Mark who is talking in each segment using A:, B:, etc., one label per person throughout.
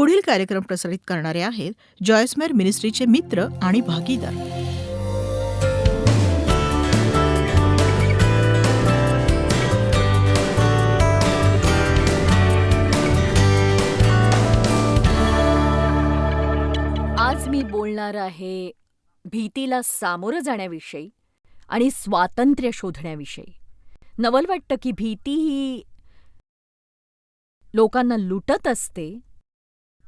A: पुढील कार्यक्रम प्रसारित करणारे आहेत जॉयस्मेर मिनिस्ट्रीचे मित्र आणि भागीदार.
B: आज मी बोलणार आहे भीतीला सामोरं जाण्याविषयी आणि स्वातंत्र्य शोधण्याविषयी. नवल वाटतं की भीती ही लोकांना लुटत असते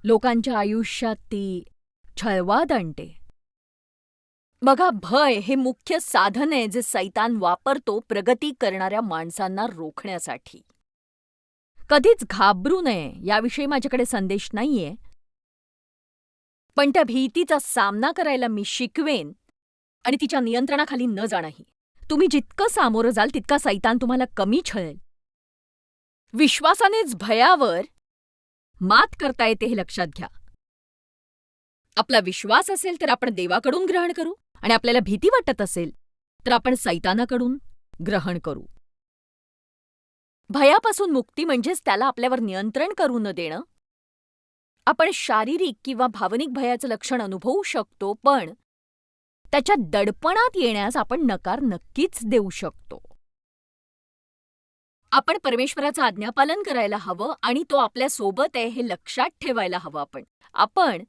B: लोकांच्या आयुष्यात ती छळवाद आणते. बघा भय हे मुख्य साधन आहे जे सैतान वापरतो प्रगती करणाऱ्या माणसांना रोखण्यासाठी. कधीच घाबरू नये याविषयी माझ्याकडे संदेश नाहीये. पण त्या भीतीचा सामना करायला मी शिकवेन आणि तिच्या नियंत्रणाखाली न जाणंही. तुम्ही जितकं सामोरं जाल तितका सैतान तुम्हाला कमी छळेल. विश्वासानेच भयावर मात करता येते हे लक्षात घ्या. आपला विश्वास असेल तर आपण देवाकडून ग्रहण करू आणि आपल्याला भीती वाटत असेल तर आपण सैतानाकडून ग्रहण करू. भयापासून मुक्ती म्हणजेच त्याला आपल्यावर नियंत्रण करू न देणं. आपण शारीरिक किंवा भावनिक भयाचं लक्षण अनुभवू शकतो पण त्याच्या दडपणात येण्यास आपण नकार नक्कीच देऊ शकतो. आपण परमेश्वराचं आज्ञापालन करायला हवं आणि तो आपल्यासोबत आहे हे लक्षात ठेवायला हवं आपण. आपण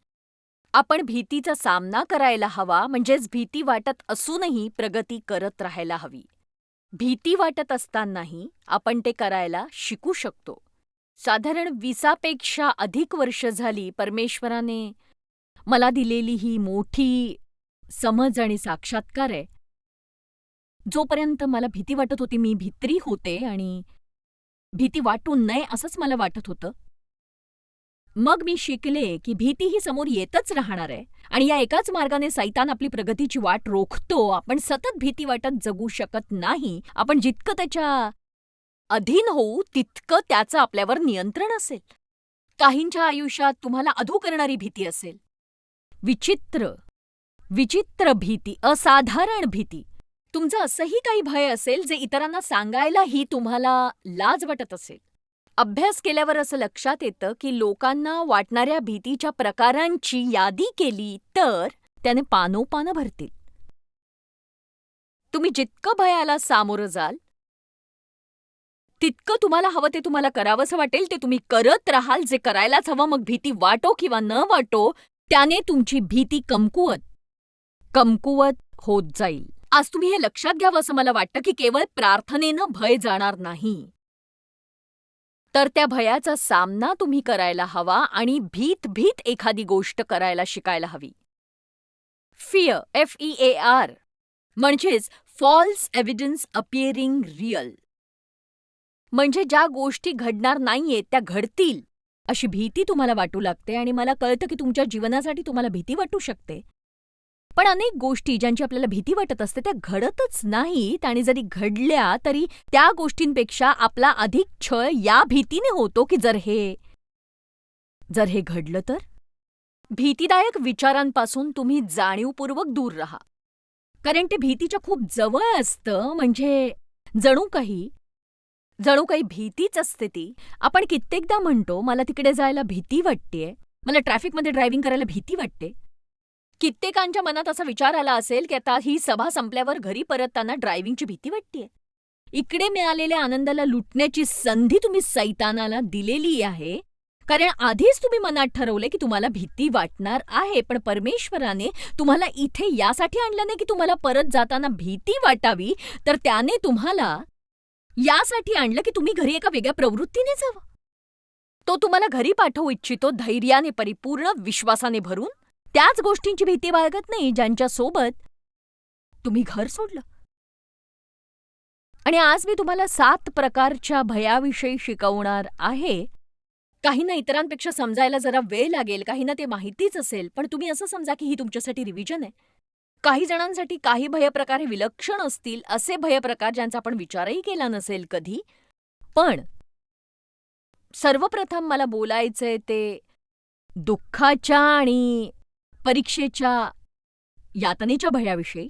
B: आपण भीतीचा सामना करायला हवा म्हणजेच भीती वाटत असूनही प्रगती करत राहायला हवी. भीती वाटत असतानाही आपण ते करायला शिकू शकतो. साधारण विसापेक्षा अधिक वर्ष झाली परमेश्वराने मला दिलेली ही मोठी समज आणि साक्षात्कार आहे. जोपर्यंत मला भीती वाटत होती मी भित्री होते आणि भीती वाटू नये असंच मला वाटत होतं. मग मी शिकले की भीती ही समोर येतच राहणार आहे आणि या एकाच मार्गाने सैतान आपली प्रगतीची वाट रोखतो. आपण सतत भीती वाटत जगू शकत नाही. आपण जितकं त्याच्या अधीन होऊ तितकं त्याचं आपल्यावर नियंत्रण असेल. काहींच्या आयुष्यात तुम्हाला अधू करणारी भीती असेल. विचित्र विचित्र भीती असाधारण भीती. तुमचं असंही काही भय असेल जे इतरांना सांगायलाही तुम्हाला लाज वाटत असेल. अभ्यास केल्यावर असं लक्षात येतं की लोकांना वाटणाऱ्या भीतीच्या प्रकारांची यादी केली तर त्याने पानोपानं भरतील. तुम्ही जितकं भयाला सामोरं जाल तितकं तुम्हाला हवं ते तुम्हाला करावंसं वाटेल ते तुम्ही करत राहाल जे करायलाच हवं मग भीती वाटो किंवा न वाटो त्याने तुमची भीती कमकुवत कमकुवत होत जाईल. आज तुम्ही हे लक्षात घ्यावं असं मला वाटतं की केवळ प्रार्थनेनं भय जाणार नाही. तर त्या भयाचा सामना तुम्ही करायला हवा आणि भीत भीत एखादी गोष्ट करायला शिकायला हवी. Fear F E A R म्हणजेच फॉल्स एव्हिडन्स अपिअरिंग रिअल म्हणजे ज्या गोष्टी घडणार नाहीयेत त्या घडतील अशी भीती तुम्हाला वाटू लागते आणि मला कळतं की तुमच्या जीवनासाठी तुम्हाला भीती वाटू शकते. पण अनेक गोष्टी ज्यांची आपल्याला भीती वाटत असते त्या घडतच नाहीत आणि जरी घडल्या तरी त्या गोष्टींपेक्षा आपला अधिक छळ या भीतीने होतो की जर हे जर हे घडलं तर? भीतीदायक विचारांपासून तुम्ही जाणीवपूर्वक दूर राहा. कारण ते भीतीच्या खूप जवळ असतं म्हणजे जणू काही जणू काही भीतीच असते ती. आपण कित्येकदा म्हणतो मला तिकडे जायला भीती वाटतेय. मला ट्रॅफिकमध्ये ड्रायव्हिंग करायला भीती वाटते. कित्येकांच्या मनात असा विचार आला असेल की आता ही सभा संपल्यावर घरी परतताना ड्रायव्हिंगची भीती वाटतेय. इकडे मिळालेल्या आनंदाला लुटण्याची संधी तुम्ही सैतानाला दिलेली आहे. कारण आधीच तुम्ही मनात ठरवले की तुम्हाला भीती वाटणार आहे पण परमेश्वराने तुम्हाला इथे यासाठी आणलं नाही की तुम्हाला परत जाताना भीती वाटावी तर त्याने तुम्हाला यासाठी आणलं की तुम्ही घरी एका वेगळ्या प्रवृत्तीने जावं. तो तुम्हाला घरी पाठवू इच्छितो धैर्याने परिपूर्ण विश्वासाने भरून. त्याच गोष्टींची भीती बाळगत नाही ज्यांच्या सोबत तुम्ही घर सोडलं. आणि आज मी तुम्हाला सात प्रकारच्या भयाविषयी शिकवणार आहे. काहींना इतरांपेक्षा समजायला जरा वेळ लागेल काहींना ते माहितीच असेल पण तुम्ही असं समजा की ही तुमच्यासाठी रिव्हिजन आहे. काही जणांसाठी काही भयप्रकार हे विलक्षण असतील असे भयप्रकार ज्यांचा आपण विचारही केला नसेल कधी. पण सर्वप्रथम मला बोलायचंय ते दुःखाच्या आणि परीक्षेच्या यातनेच्या भयाविषयी?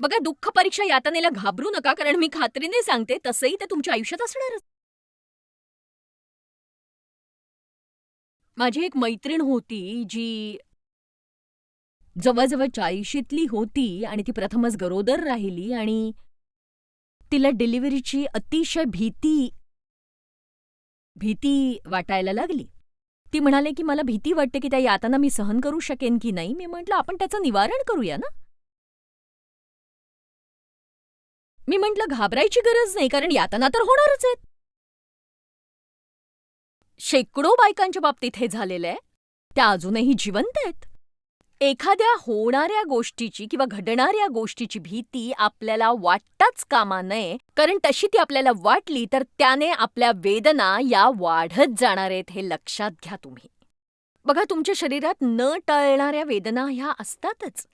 B: बघा दुःख परीक्षा यातनेला घाबरू नका कारण मी खात्रीने सांगते तसंही ते तुमच्या आयुष्यात असणारच. माझी एक मैत्रीण होती जी जवळजवळ चाळीशीतली होती आणि ती प्रथमच गरोदर राहिली आणि तिला डिलिव्हरीची अतिशय भीती भीती वाटायला लागली. ती म्हणाले की मला भीती वाटते की त्या यातना मी सहन करू शकेन की नाही. मी म्हटलं आपण त्याचं निवारण करूया ना? मी म्हटलं घाबरायची गरज नाही कारण यातना तर होणारच आहेत. शेकडो बायकांच्या बाबतीत हे झालेलं आहे. त्या अजूनही जिवंत आहेत. एखाद्या होणाऱ्या गोष्टीची किंवा घडणाऱ्या गोष्टीची भीती आपल्याला वाटताच कामा नये कारण तशी ती आपल्याला वाटली तर त्याने आपल्या वेदना या वाढत जाणार आहेत हे लक्षात घ्या तुम्ही. बघा तुमच्या शरीरात न टळणाऱ्या वेदना ह्या असतातच.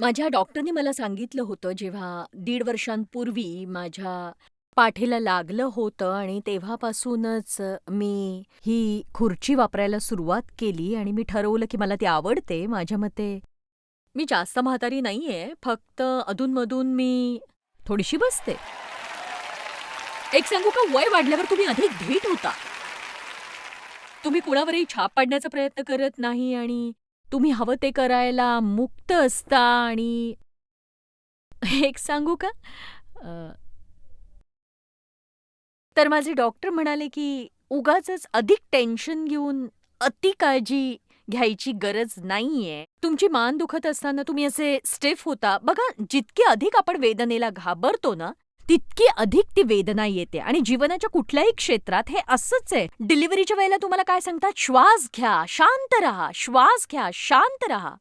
B: माझ्या डॉक्टरनी मला सांगितलं होतं जेव्हा दीड वर्षांपूर्वी माझ्या पाठीला लागलं होतं आणि तेव्हापासूनच मी ही खुर्ची वापरायला सुरुवात केली आणि मी ठरवलं की मला ती आवडते. माझ्या मते मी जास्त म्हातारी नाहीये फक्त अधूनमधून मी थोडीशी बसते. एक सांगू का? वय वाढल्यावर तुम्ही अधिक धीट होता. तुम्ही कुणावरही छाप पाडण्याचा प्रयत्न करत नाही आणि तुम्ही हवं ते करायला मुक्त असता आणि एक सांगू का? तर माझे डॉक्टर म्हणाले की उगाचच अधिक टेन्शन घेऊन अति काळजी घ्यायची गरज नाहीये. तुमची मान दुखत असताना तुम्ही असे स्टेफ होता. बघा जितके अधिक आपण वेदनेला घाबरतो ना तितकी अधिक ती वेदना येते. आणि जीवनाच्या कुठल्याही क्षेत्रात हे असंच आहे. डिलिव्हरीच्या वेळेला तुम्हाला काय सांगतात? श्वास घ्या शांत राहा श्वास घ्या शांत राहा.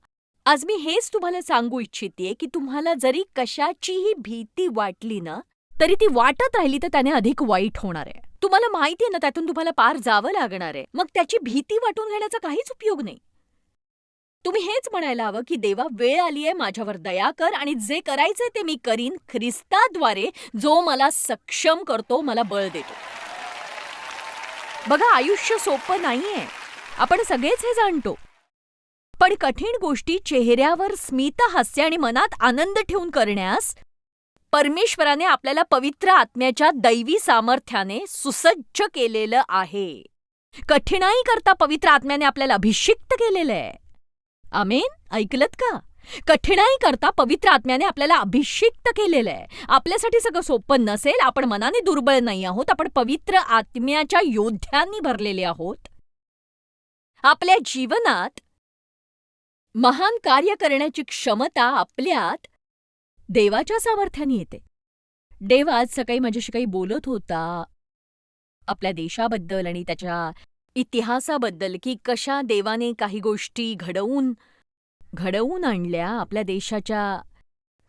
B: आज मी हेच तुम्हाला सांगू इच्छिते की तुम्हाला जरी कशाचीही भीती वाटली ना तरी ती वाटत राहिली तर त्याने अधिक वाईट होणार आहे. तुम्हाला माहिती आहे ना त्यातून तुम्हाला पार जावं लागणार आहे. मग त्याची भीती वाटून घेण्याचा काहीच उपयोग नाही. तुम्ही हेच म्हणायला हवं की देवा वेळ आली आहे माझ्यावर दया कर आणि जे करायचंय ते मी करीन. ख्रिस्ताद्वारे जो मला सक्षम करतो मला बळ देतो. बघा आयुष्य सोपं नाहीये. आपण सगळेच हे जाणतो. पण कठीण गोष्टी चेहऱ्यावर स्मित हास्य आणि मनात आनंद ठेवून करण्यास परमेश्वराने आपल्याला पवित्र आत्म्याच्या दैवी सामर्थ्याने सुसज्ज केलेलं आहे. कठीणाई करता पवित्र आत्म्याने आपल्याला अभिषिक्त केलेलं आहे. आमेन. ऐकलत का? कठीणाई करता पवित्र आत्म्याने आपल्याला अभिषिक्त केलेलं आहे. आपल्यासाठी सगळं सोपं नसेल. आपण मनाने दुर्बळ नाही आहोत. आपण पवित्र आत्म्याच्या योद्ध्यांनी भरलेले आहोत. आपल्या जीवनात महान कार्य करण्याची क्षमता आपल्यात देवाच्या सामर्थ्याने येते. देव आज सकाळी माझ्याशी काही बोलत होता. आपल्या देशाबद्दल आणि त्याच्या इतिहासाबद्दल की कशा देवाने काही गोष्टी घडवून घडवून आणल्या आपल्या देशाच्या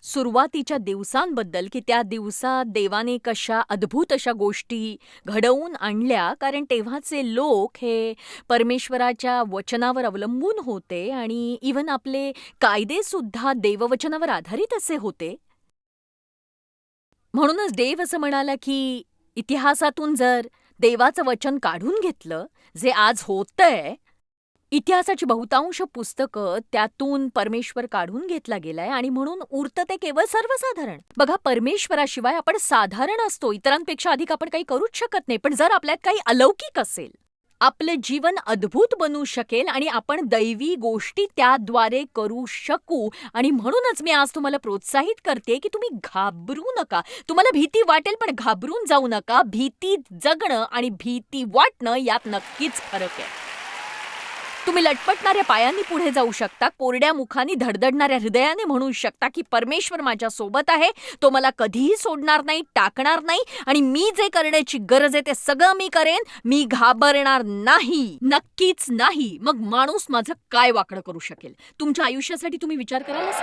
B: सुरुवातीच्या दिवसांबद्दल की त्या दिवसात देवाने कशा अद्भुत अशा गोष्टी घडवून आणल्या कारण तेव्हाचे लोक हे परमेश्वराच्या वचनावर अवलंबून होते आणि इवन आपले कायदेसुद्धा देववचनावर आधारित असे होते. म्हणूनच देव असं म्हणाला की इतिहासातून जर देवाचं वचन काढून घेतलं जे आज होतंय इतिहासाची बहुतांश पुस्तकं त्यातून परमेश्वर काढून घेतला गेलाय आणि म्हणून उरतं ते केवळ सर्वसाधारण. बघा परमेश्वराशिवाय आपण साधारण असतो इतरांपेक्षा अधिक आपण काही करूच शकत नाही पण जर आपल्यात काही अलौकिक असेल आपलं जीवन अद्भुत बनू शकेल आणि आपण दैवी गोष्टी त्याद्वारे करू शकू आणि म्हणूनच मी आज तुम्हाला प्रोत्साहित करते की तुम्ही घाबरू नका. तुम्हाला भीती वाटेल पण घाबरून जाऊ नका. भीती जगणं आणि भीती वाटणं यात नक्कीच फरक आहे. तुम्ही लटपटणाऱ्या पायांनी पुढे जाऊ शकता कोरड्या मुखानी धडधडणाऱ्या हृदयाने म्हणू शकता की परमेश्वर माझ्या सोबत आहे तो मला कधीही सोडणार नाही टाकणार नाही आणि मी जे करण्याची गरज आहे ते सगळं मी करेन मी घाबरणार नाही नक्कीच नाही. मग माणूस माझं काय वाकडं करू शकेल? तुमच्या आयुष्यासाठी तुम्ही विचार करायलाच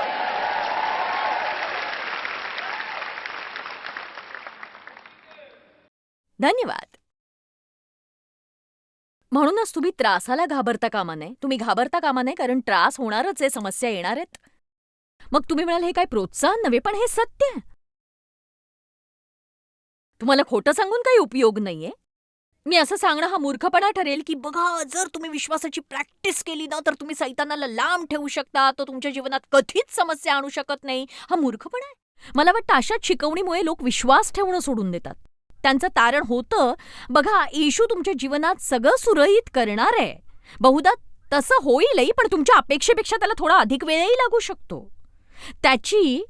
B: धन्यवाद. म्हणूनच तुम्ही त्रासाला घाबरता कामा नये. तुम्ही घाबरता कामा नये कारण त्रास होणारच आहे समस्या येणार आहेत. मग तुम्ही म्हणाल हे काय प्रोत्साहन नव्हे पण हे सत्य आहे. तुम्हाला खोटं सांगून काही उपयोग नाहीये. मी असं सांगणं हा मूर्खपणा ठरेल की बघा जर तुम्ही विश्वासाची प्रॅक्टिस केली ना तर तुम्ही सैतानाला लांब ठेवू शकता तो तुमच्या जीवनात कधीच समस्या आणू शकत नाही. हा मूर्खपणा आहे. मला वाटतं अशाच शिकवणीमुळे लोक विश्वास ठेवणं सोडून देतात. त्यांचं तारण होतं. बघा येशू तुमच्या जीवनात सगळं सुरळीत करणार आहे. बहुधा तसं होईलही पण तुमच्या अपेक्षेपेक्षा त्याला थोडा अधिक वेळही लागू शकतो. त्याची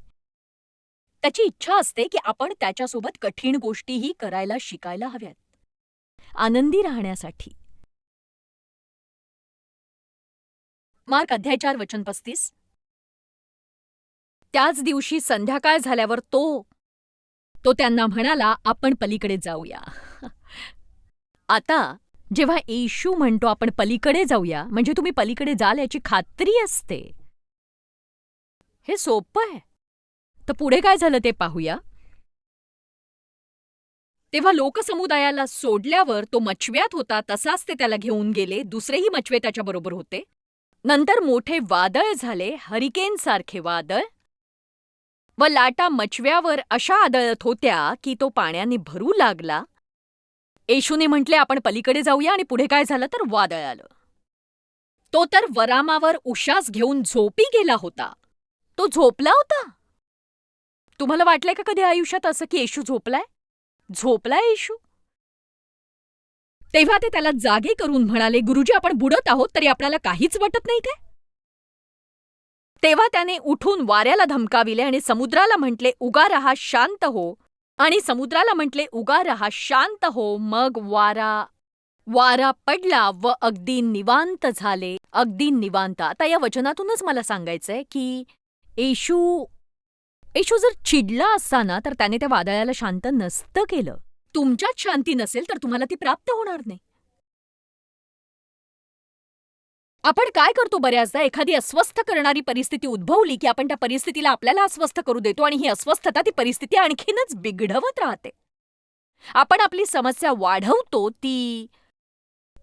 B: त्याची इच्छा असते की आपण त्याच्यासोबत कठीण गोष्टीही करायला शिकायला हव्यात. आनंदी राहण्यासाठी. मार्क अध्याय चार वचन पस्तीस. त्याच दिवशी संध्याकाळ झाल्यावर तो तो त्यांना म्हणाला आपण पलीकडे जाऊया. आता जेव्हा येशू म्हणतो आपण पलीकडे जाऊया म्हणजे तुम्ही पलीकडे जाल याची खात्री असते. हे सोपं आहे. तर पुढे काय झालं ते पाहूया. तेव्हा लोकसमुदायाला सोडल्यावर तो मचव्यात होता तसाच ते त्याला घेऊन गेले दुसरेही मचवे त्याच्याबरोबर होते. नंतर मोठे वादळ झाले हरिकेन सारखे वादळ. व लाटा मचव्यावर अशा आदळत होत्या की तो पाण्याने भरू लागला. येशूने म्हटले आपण पलीकडे जाऊया आणि पुढे काय झालं तर वादळ आलं. तो तर वरामावर उशास घेऊन झोपी गेला होता. तो झोपला होता. तुम्हाला वाटलंय का कधी आयुष्यात असं की येशू झोपलाय? झोपलाय येशू. तेव्हा ते त्याला जागे करून म्हणाले गुरुजी आपण बुडत आहोत तरी आपल्याला काहीच वाटत नाही काय? तेव्हा त्याने उठून वाऱ्याला धमकाविले आणि समुद्राला म्हटले उगा रहा शांत हो. आणि समुद्राला म्हटले उगा रहा शांत हो. मग वारा वारा पडला व अगदी निवांत झाले. अगदी निवांत. आता या वचनातूनच मला सांगायचंय की येशू येशू जर चिडला असता ना तर त्याने त्या वादळाला शांत नसतं केलं. तुमच्यात शांती नसेल तर तुम्हाला ती प्राप्त होणार नाही. आपण काय करतो बऱ्याचदा? एखादी अस्वस्थ करणारी परिस्थिती उद्भवली की आपण त्या परिस्थितीला आपल्याला अस्वस्थ करू देतो आणि ही अस्वस्थता ती परिस्थिती आणखीनच बिघडवत राहते. आपण आपली समस्या वाढवतो ती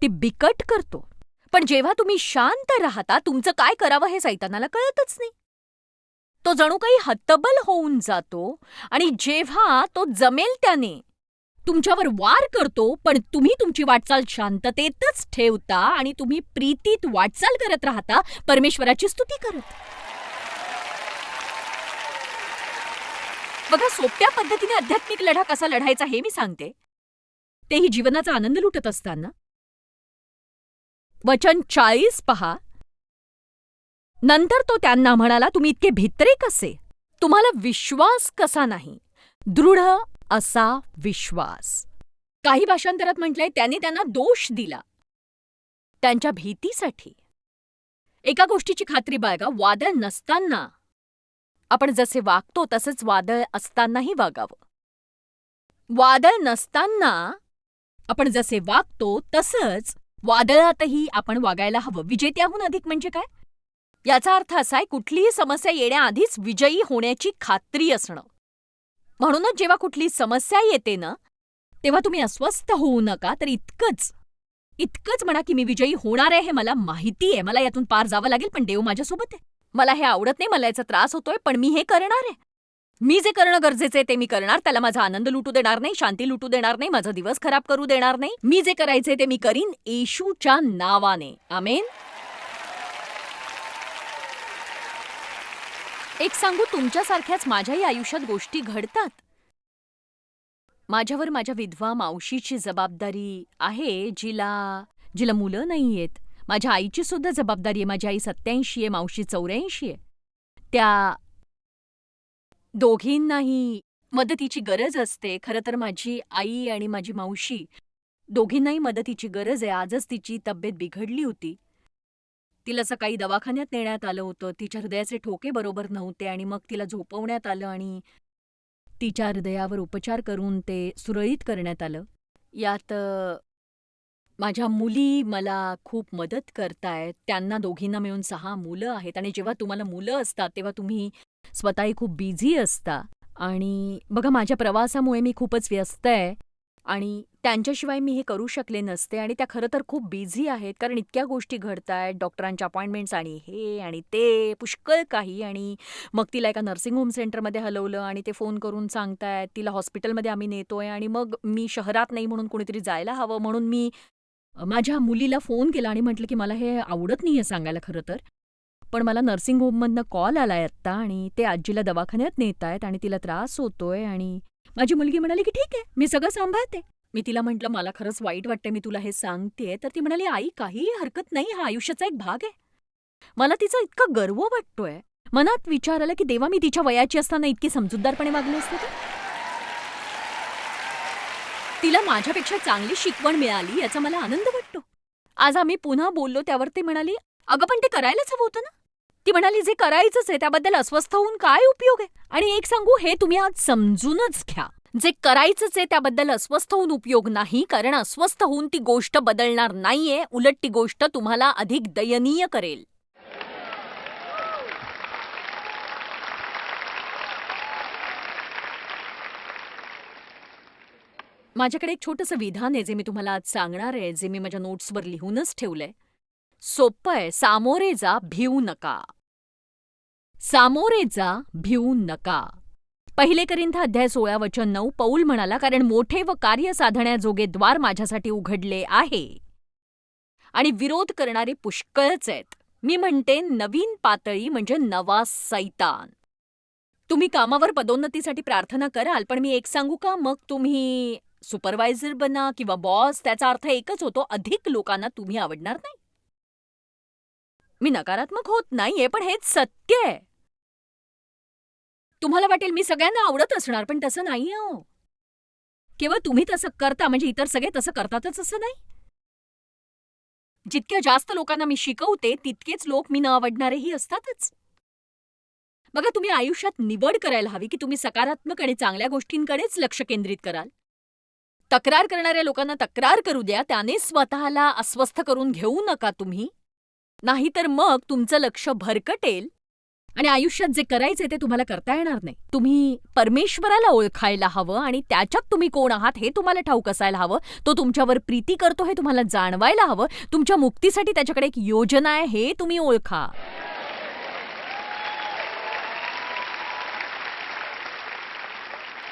B: ती बिकट करतो. पण जेव्हा तुम्ही शांत राहता तुमचं काय करावं हे सैतानाला कळतच नाही. तो जणू काही हतबल होऊन जातो आणि जेव्हा तो जमेल त्याने तुमच्यावर वार करतो पण तुम्ही तुमची वाटचाल शांततेतच ठेवता आणि तुम्ही प्रीतीत वाटचाल करत राहता परमेश्वराची स्तुती करत. बघा सोप्या पद्धतीने आध्यात्मिक लढा कसा लढायचा हे मी सांगते. तेही जीवनाचा आनंद लुटत असताना. वचन चाळीस पहा. नंतर तो त्यांना म्हणाला तुम्ही इतके भित्रे कसे? तुम्हाला विश्वास कसा नाही? दृढ असा विश्वास. काही भाषांतरात म्हटलंय त्याने त्यांना दोष दिला. त्यांच्या भीतीसाठी. एका गोष्टीची खात्री बाळगा वादळ नसताना. आपण जसे वागतो तसंच वादळ असतानाही वागावं. वादळ नसताना आपण जसे वागतो तसंच वादळातही आपण वागायला हवं. विजेत्याहून अधिक म्हणजे काय? याचा अर्थ असा आहे कुठलीही समस्या येण्याआधीच विजयी होण्याची खात्री असणं. म्हणूनच जेव्हा कुठली समस्या येते ना तेव्हा तुम्ही अस्वस्थ होऊ नका. तर इतकंच इतकंच म्हणा की मी विजयी होणार आहे हे मला माहिती आहे. मला यातून पार जावं लागेल पण देव माझ्यासोबत आहे. मला हे आवडत नाही मला याचा त्रास होतोय पण मी हे करणार आहे. मी जे करणं गरजेचं आहे ते मी करणार. त्याला माझा आनंद लुटू देणार नाही शांती लुटू देणार नाही माझा दिवस खराब करू देणार नाही. मी जे करायचंय ते मी करीन येशूच्या नावाने. आमेन. एक सांगू तुमच्यासारख्याच माझ्याही आयुष्यात गोष्टी घडतात. माझ्यावर माझ्या विधवा मावशीची जबाबदारी आहे जिला जिला मुलं नाहीयेत. माझ्या आईची सुद्धा जबाबदारी आहे माझी आई सत्याऐंशी आहे मावशी चौऱ्याऐंशी आहे. त्या दोघींनाही मदतीची गरज असते. खरं तर माझी आई आणि माझी मावशी दोघींनाही मदतीची गरज आहे. आजच तिची तब्येत बिघडली होती. तिला सकाळी दवाखान्यात नेण्यात आलं होतं. तिच्या हृदयाचे ठोके बरोबर नव्हते आणि मग तिला झोपवण्यात आलं आणि तिच्या हृदयावर उपचार करून ते सुरळीत करण्यात आलं. यात माझ्या मुली मला खूप मदत करतायत. त्यांना दोघींना मिळून सहा मुलं आहेत आणि जेव्हा तुम्हाला मुलं असतात तेव्हा तुम्ही स्वतःही खूप बिझी असता. आणि बघा माझ्या प्रवासामुळे मी खूपच व्यस्त आहे. आणि त्यांच्याशिवाय मी हे करू शकले नसते आणि त्या खरं तर खूप बिझी आहेत. कारण इतक्या गोष्टी घडतायत डॉक्टरांच्या अपॉइंटमेंट्स आणि हे आणि ते पुष्कळ काही. आणि मग तिला एका नर्सिंग होम सेंटरमध्ये हलवलं आणि ते फोन करून सांगतायत तिला हॉस्पिटलमध्ये आम्ही नेतोय आणि मग मी शहरात नाही म्हणून कुणीतरी जायला हवं म्हणून मी माझ्या मुलीला फोन केला आणि म्हटलं की मला हे आवडत नाहीये सांगायला खरं तर. पण मला नर्सिंग होममधनं कॉल आलाय आत्ता आणि ते आजीला दवाखान्यात नेत आहेत आणि तिला त्रास होतोय आणि माझी मुलगी म्हणाली की ठीक आहे मी सगळं सांभाळते. मी तिला म्हटलं मला खरंच वाईट वाटतंय मी तुला हे सांगतेय तर ती म्हणाली आई काहीही हरकत नाही हा आयुष्याचा एक भाग आहे. मला तिचा इतका गर्व वाटतोय. मनात विचार आला की देवा मी तिच्या वयाची असताना इतकी समजूतदारपणे वागले असते तर तिला माझ्यापेक्षा चांगली शिकवण मिळाली याचा मला आनंद वाटतो. आज आम्ही पुन्हा बोललो त्यावर ती म्हणाली अगं पण ते करायलाच हवं होतं ना? ती म्हणाली जे करायचंच आहे त्याबद्दल अस्वस्थ होऊन काय उपयोग आहे? आणि एक सांगू हे तुम्ही आज समजूनच घ्या. जे करायचंच आहे त्याबद्दल अस्वस्थ होऊन उपयोग नाही कारण अस्वस्थ होऊन ती गोष्ट बदलणार नाहीये. उलट ती गोष्ट तुम्हाला अधिक दयनीय करेल. माझ्याकडे एक छोटंसं विधान आहे जे मी तुम्हाला आज सांगणार आहे जे मी माझ्या नोट्सवर लिहूनच ठेवलंय. सोपं सामोरे जा भिवू नका. सामोरे जा भिवू नका. पहिले करिंथ अध्याय सोळा वचन नऊ पौल म्हणाला कारण मोठे व कार्य साधण्याजोगे द्वार माझ्यासाठी उघडले आहे. आणि विरोध करणारे पुष्कळच आहेत. मी म्हणते नवीन पातळी म्हणजे नवा सैतान. तुम्ही कामावर पदोन्नतीसाठी प्रार्थना कराल पण मी एक सांगू का? मग तुम्ही सुपरवायझर बना किंवा बॉस त्याचा अर्थ एकच होतो अधिक लोकांना तुम्ही आवडणार नाही. मी नकारात्मक होत नाहीये पण हेच सत्य आहे. तुम्हाला वाटेल मी सगळ्यांना आवडत असणार पण तसं नाही हो. केवळ तुम्ही तसं करता म्हणजे इतर सगळे तसं करतातच असं नाही. जितक्या जास्त लोकांना मी शिकवते तितकेच लोक मी न आवडणारेही असतातच. बघा तुम्ही आयुष्यात निवड करायला हवी की तुम्ही सकारात्मक आणि चांगल्या गोष्टींकडेच लक्ष केंद्रित कराल. तक्रार करणाऱ्या लोकांना तक्रार करू द्या त्याने स्वतःला अस्वस्थ करून घेऊ नका तुम्ही. नाहीतर मग तुमचं लक्ष भरकटेल आणि आयुष्यात जे करायचे ते तुम्हाला करता येणार नाही. तुम्ही परमेश्वराला ओळखायला हवं आणि त्याच्यात तुम्ही कोण आहात हे तुम्हाला ठाऊक असायला हवं. तो तुमच्यावर प्रीती करतो हे तुम्हाला जाणवायला हवं. तुमच्या मुक्तीसाठी त्याच्याकडे एक योजना आहे हे तुम्ही ओळखा.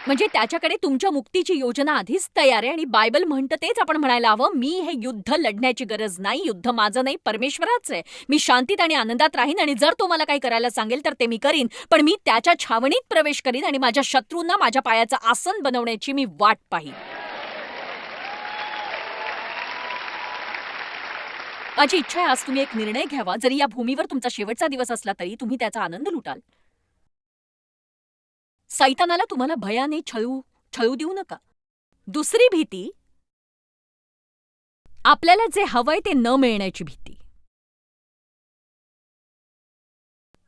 B: म्हणजे त्याच्याकडे तुमच्या मुक्तीची योजना आधीच तयार आहे आणि बायबल म्हणतं तेच आपण म्हणायला हवं मी हे युद्ध लढण्याची गरज नाही युद्ध माझं नाही परमेश्वराचं आहे. मी शांतीत आणि आनंदात राहीन आणि जर तो मला काही करायला सांगेल तर ते मी करीन पण मी त्याच्या छावणीत प्रवेश करीन आणि माझ्या शत्रूंना माझ्या पायाचं आसन बनवण्याची मी वाट पाहीन. माझी इच्छा आहे आज तुम्ही एक निर्णय घ्यावा. जरी या भूमीवर तुमचा शेवटचा दिवस असला तरी तुम्ही त्याचा आनंद लुटाल. सैतानाला तुम्हाला भयाने छळू छळू देऊ नका. दुसरी भीती आपल्याला जे हवंय ते न मिळण्याची भीती.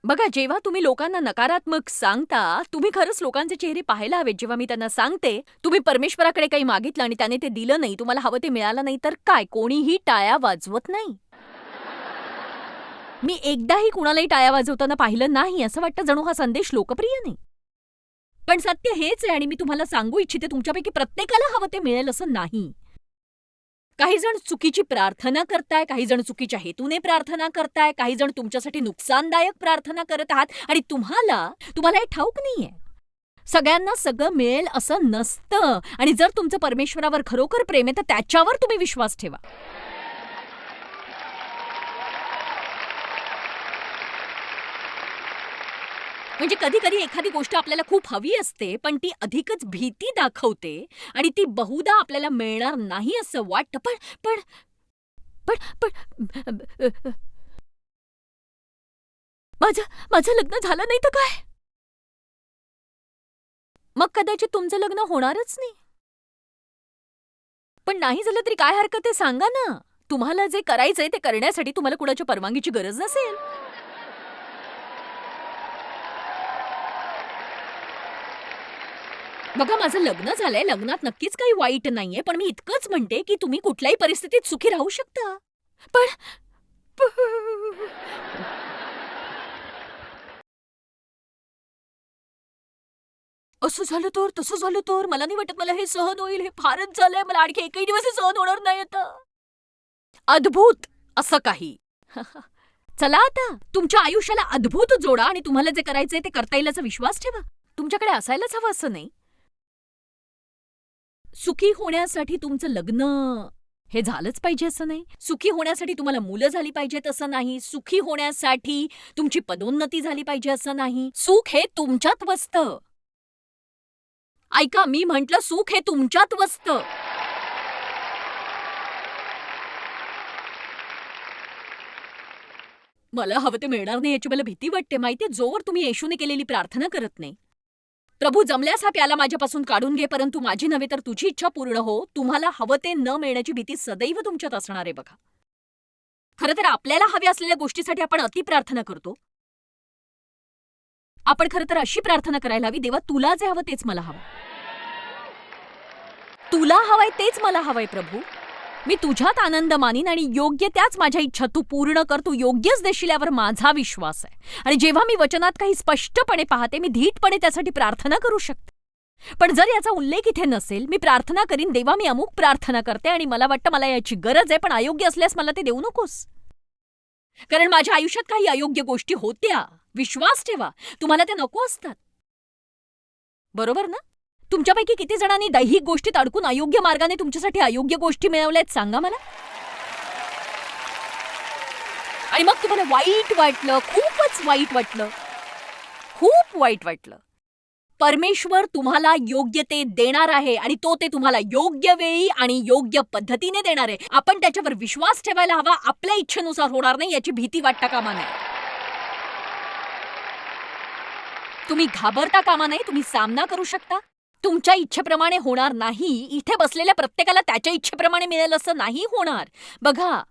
B: बघा जेव्हा तुम्ही लोकांना नकारात्मक सांगता तुम्ही खरंच लोकांचे चेहरे पाहायला हवेत. जेव्हा मी त्यांना सांगते तुम्ही परमेश्वराकडे काही मागितलं आणि त्याने ते दिलं नाही तुम्हाला हवं ते मिळालं नाही तर काय? कोणीही टाळ्या वाजवत नाही. मी एकदाही कुणालाही टाळ्या वाजवताना पाहिलं नाही असं वाटतं जणू हा संदेश लोकप्रिय नाही. पण सत्य हेच आहे आणि मी तुम्हाला सांगू इच्छिते तुमच्यापैकी प्रत्येकाला हवं ते मिळेल असं नाही. काही जण चुकीची प्रार्थना करताय काही जण चुकीच्या हेतूने प्रार्थना करताय काही जण तुमच्यासाठी नुकसानदायक प्रार्थना करत आहात आणि तुम्हाला तुम्हाला हे ठाऊक नाहीये. सगळ्यांना सगळं मिळेल असं नसतं आणि जर तुमचं परमेश्वरावर खरोखर प्रेम आहे तर त्याच्यावर तुम्ही विश्वास ठेवा. म्हणजे कधी कधी एखादी गोष्ट आपल्याला खूप हवी असते पण ती अधिकच भीती दाखवते आणि ती बहुधा आपल्याला मिळणार नाही असं वाटतं. पण पण पण पण माझं माझं लग्न झालं नाही तर काय? मग कदाचित तुमचं लग्न होणारच नाही. पण नाही झालं तरी काय हरकत आहे सांगा ना. तुम्हाला जे करायचंय ते करण्यासाठी तुम्हाला कुणाच्या परवानगीची गरज नसेल. बघा माझं लग्न झालंय. लग्नात नक्कीच काही वाईट नाहीये पण मी इतकंच म्हणते की तुम्ही कुठल्याही परिस्थितीत सुखी राहू शकता. पण असं झालं तर तसं झालं तर. मला नाही वाटत मला हे सहन होईल. हे फारच झालंय. मला आणखी एकही दिवस हे सहन होणार नाही आता. अद्भुत! असं काही. चला आता तुमच्या आयुष्याला अद्भुत जोडा आणि तुम्हाला जे करायचंय ते करता येईल असा विश्वास ठेवा. तुमच्याकडे असायलाच हवं असं नाही. सुखी होण्यासाठी तुमचं लग्न हे झालंच पाहिजे असं नाही. सुखी होण्यासाठी तुम्हाला मुलं झाली पाहिजेत असं नाही. सुखी होण्यासाठी तुमची पदोन्नती झाली पाहिजे असं नाही. सुख हे तुमच्यात वसतं. ऐका मी म्हंटल सुख हे तुमच्यात वस्त. मला हवं ते मिळणार नाही याची मला भीती वाटते. माहितीये जोवर तुम्ही येशूने केलेली प्रार्थना करत नाही. प्रभू जमल्यास हा प्याला माझ्यापासून काढून घे परंतु माझी नव्हे तर तुझी इच्छा पूर्ण हो. तुम्हाला हवं ते न मिळण्याची भीती सदैव तुमच्यात असणार आहे बघा. खरं तर आपल्याला हव्या असलेल्या गोष्टीसाठी आपण अति प्रार्थना करतो. आपण खरं तर अशी प्रार्थना करायला हवी देवा तुला जे हवं तेच मला हवं. तुला हवंय तेच मला हवंय प्रभू. मी तुझ्यात आनंद मानीन आणि योग्य त्याच माझ्या इच्छा तू पूर्ण कर तू योग्यच देशील यावर माझा विश्वास आहे. आणि जेव्हा मी वचनात काही स्पष्टपणे पाहते मी धीटपणे त्यासाठी प्रार्थना करू शकते. पण जर याचा उल्लेख इथे नसेल मी प्रार्थना करीन देवा मी अमुक प्रार्थना करते आणि मला वाटतं मला याची गरज आहे पण अयोग्य असल्यास मला ते देऊ नकोस. कारण माझ्या आयुष्यात काही अयोग्य गोष्टी होत्या. विश्वास ठेवा. तुम्हाला ते नको असतात. बरोबर ना? तुमच्यापैकी किती जणांनी दैहिक गोष्टीत अडकून अयोग्य मार्गाने तुमच्यासाठी अयोग्य गोष्टी मिळवल्यात सांगा मला. आणि मग तुम्हाला वाईट वाटलं खूपच वाईट वाटलं खूप वाईट वाटलं. परमेश्वर तुम्हाला योग्य ते देणार आहे आणि तो ते तुम्हाला योग्य वेळी आणि योग्य पद्धतीने देणार आहे. आपण त्याच्यावर विश्वास ठेवायला हवा आपल्या इच्छेनुसार होणार नाही याची भीती वाटता कामा नये. तुम्ही घाबरता कामा नये तुम्ही सामना करू शकता. तुमच्या इच्छेप्रमाणे होणार नाही. इथे बसलेल्या प्रत्येकाला त्याच्या इच्छेप्रमाणे मिळेल असं नाही होणार. बघा.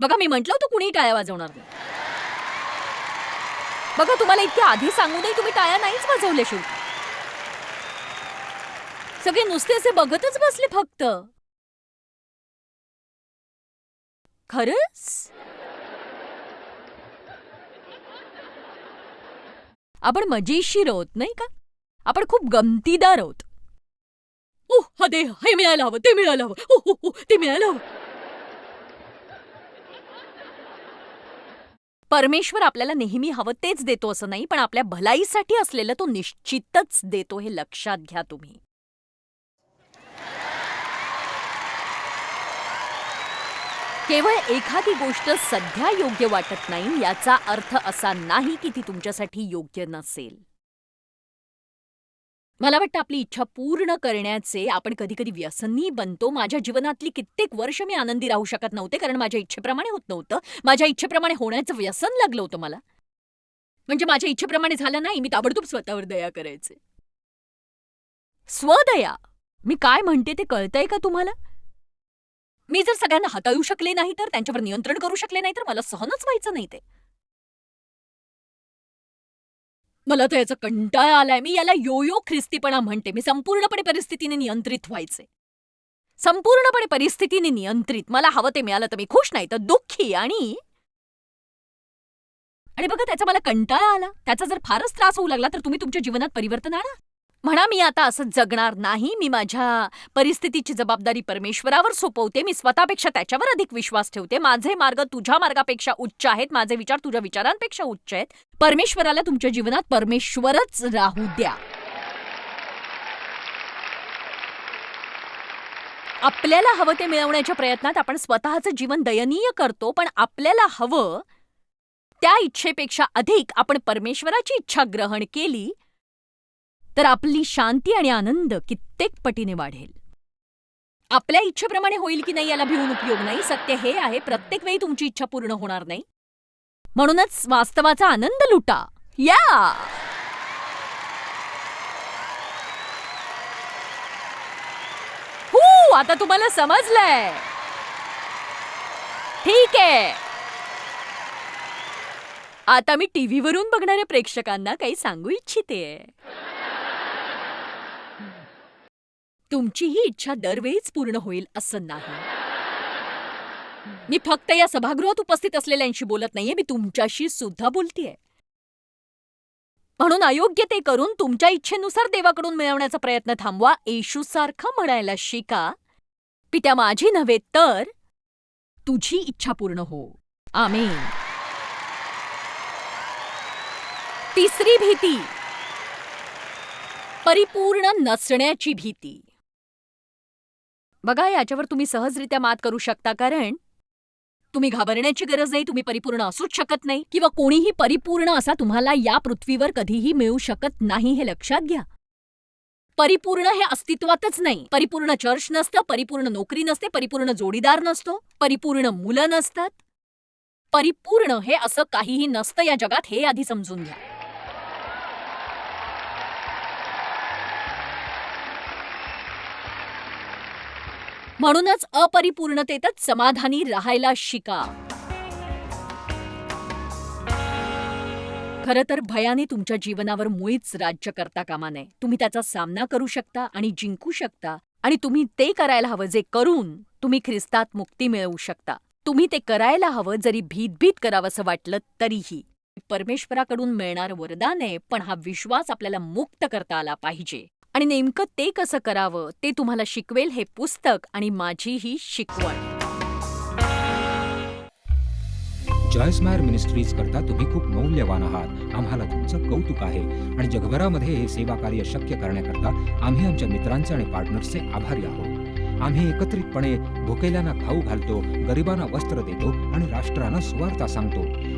B: बघा मी म्हंटल होतं कुणी टाळ्या वाजवणार नाही. बघा तुम्हाला इतक्या आधी सांगूनही तुम्ही टाळ्या नाहीच वाजवल्या शेवटी. सगळे नुसते असे बघतच बसले फक्त. खरंच? आपण मजेशीर आहोत नाही का? आपण खूप गमतीदार आहोत. ओ हा दे हे मिळायला हवं ते मिळायला हवं. हो हो ते मिळायला हवं. परमेश्वर आपल्याला नेहमी हवं तेच देतो असं नाही पण आपल्या भलाईसाठी असलेलं तो निश्चितच देतो हे लक्षात घ्या तुम्ही. केवळ एखादी गोष्ट सध्या योग्य वाटत नाही याचा अर्थ असा नाही की ती तुमच्यासाठी योग्य नसेल. मला वाटतं आपली इच्छा पूर्ण करण्याचे आपण कधीकधी व्यसनी बनतो. माझ्या जीवनातली कित्येक वर्ष मी आनंदी राहू शकत नव्हते कारण माझ्या इच्छेप्रमाणे होत नव्हतं. माझ्या इच्छेप्रमाणे होण्याचं व्यसन लागलं होतं मला. म्हणजे माझ्या इच्छेप्रमाणे झालं नाही मी ताबडतोब स्वतःवर दया करायचे. स्वदया? मी काय म्हणते ते कळतंय का तुम्हाला? मी जर सगळ्यांना हाताळू शकले नाही तर त्यांच्यावर नियंत्रण करू शकले नाही तर मला सहनच व्हायचं नाही ते. मला तर याचा कंटाळा आलाय. मी याला योयो ख्रिस्तीपणा म्हणते. मी संपूर्णपणे परिस्थितीने नियंत्रित व्हायचे. संपूर्णपणे परिस्थितीने नियंत्रित. मला हवं ते मिळालं तर मी खुश नाही तर दुःखी आणि आणि बघा त्याचा मला कंटाळा आला. त्याचा जर फारच त्रास होऊ लागला तर तुम्ही तुमच्या जीवनात परिवर्तन आणा. म्हणा मी आता असं जगणार नाही. मी माझ्या परिस्थितीची जबाबदारी परमेश्वरावर सोपवते. मी स्वतःपेक्षा त्याच्यावर अधिक विश्वास ठेवते. माझे मार्ग तुझ्या मार्गापेक्षा उच्च आहेत. माझे विचार तुझ्या विचारांपेक्षा उच्च आहेत. परमेश्वराला तुमच्या जीवनात परमेश्वरच राहू द्या. आपल्याला हवं ते मिळवण्याच्या प्रयत्नात आपण स्वतःचं जीवन दयनीय करतो पण आपल्याला हवं त्या इच्छेपेक्षा अधिक आपण परमेश्वराची इच्छा ग्रहण केली तर आपली शांती आणि आनंद कित्येक पटीने वाढेल. आपल्या इच्छेप्रमाणे होईल की नाही याला भिवून उपयोग नाही. सत्य हे आहे प्रत्येक वेळी तुमची इच्छा पूर्ण होणार नाही. म्हणूनच वास्तवाचा आनंद लुटा. या! हू आता तुम्हाला समजलंय. ठीक आहे. आता मी टीव्हीवरून बघणाऱ्या प्रेक्षकांना काही सांगू इच्छिते तुमची ही इच्छा दरवेळीच पूर्ण होईल असं नाही. मी फक्त या सभागृहात उपस्थित असलेल्यांशी बोलत नाहीये मी तुमच्याशी सुद्धा बोलतीये. म्हणून अयोग्य ते करून तुमच्या इच्छेनुसार देवाकडून मिळवण्याचा प्रयत्न थांबवा येशूसारखं म्हणायला शिका पित्या माझी नव्हे तर तुझी इच्छा पूर्ण हो. आमेन. तिसरी भीती. परिपूर्ण नसण्याची भीती. बघा याच्यावर तुम्ही सहजरित्या मात करू शकता कारण तुम्ही घाबरण्याची गरज नाही तुम्ही परिपूर्ण असूच शकत नाही किंवा कोणीही परिपूर्ण असा तुम्हाला या पृथ्वीवर कधीही मिळू शकत नाही हे लक्षात घ्या. परिपूर्ण हे अस्तित्वातच नाही. परिपूर्ण चर्च नसतं परिपूर्ण नोकरी नसते परिपूर्ण जोडीदार नसतो परिपूर्ण मुलं नसतात. परिपूर्ण हे असं काहीही नसतं या जगात हे आधी समजून घ्या. म्हणूनच अपरिपूर्णतेतच समाधानी राहायला शिका. खरं तर भयाने तुमच्या जीवनावर मुळीच राज्य करता कामा नये. तुम्ही त्याचा सामना करू शकता आणि जिंकू शकता आणि तुम्ही ते करायला हवं जे करून तुम्ही ख्रिस्तात मुक्ती मिळवू शकता. तुम्ही ते करायला हवं जरी भीतभीत करावंसं वाटलं तरीही. परमेश्वराकडून मिळणार वरदान आहे पण हा विश्वास आपल्याला मुक्त करता आला पाहिजे. आणि नेमकं ते कसं करावं ते तुम्हाला शिकवेल हे पुस्तक आणि माझी ही शिकवण.
C: जॉयस मायर मिनिस्ट्रीज करता तुम्ही खूप मौल्यवान आहात. आम्हाला तुमचं कौतुक आहे आणि जगभरामध्ये हे सेवा कार्य शक्य करण्याकरता आम्ही आमच्या मित्रांचे आणि पार्टनर्सचे आभारी आहोत. आम्ही एकत्रितपणे भुकेल्यांना खाऊ घालतो गरिबांना वस्त्र देतो आणि राष्ट्रांना सुवार्ता सांगतो.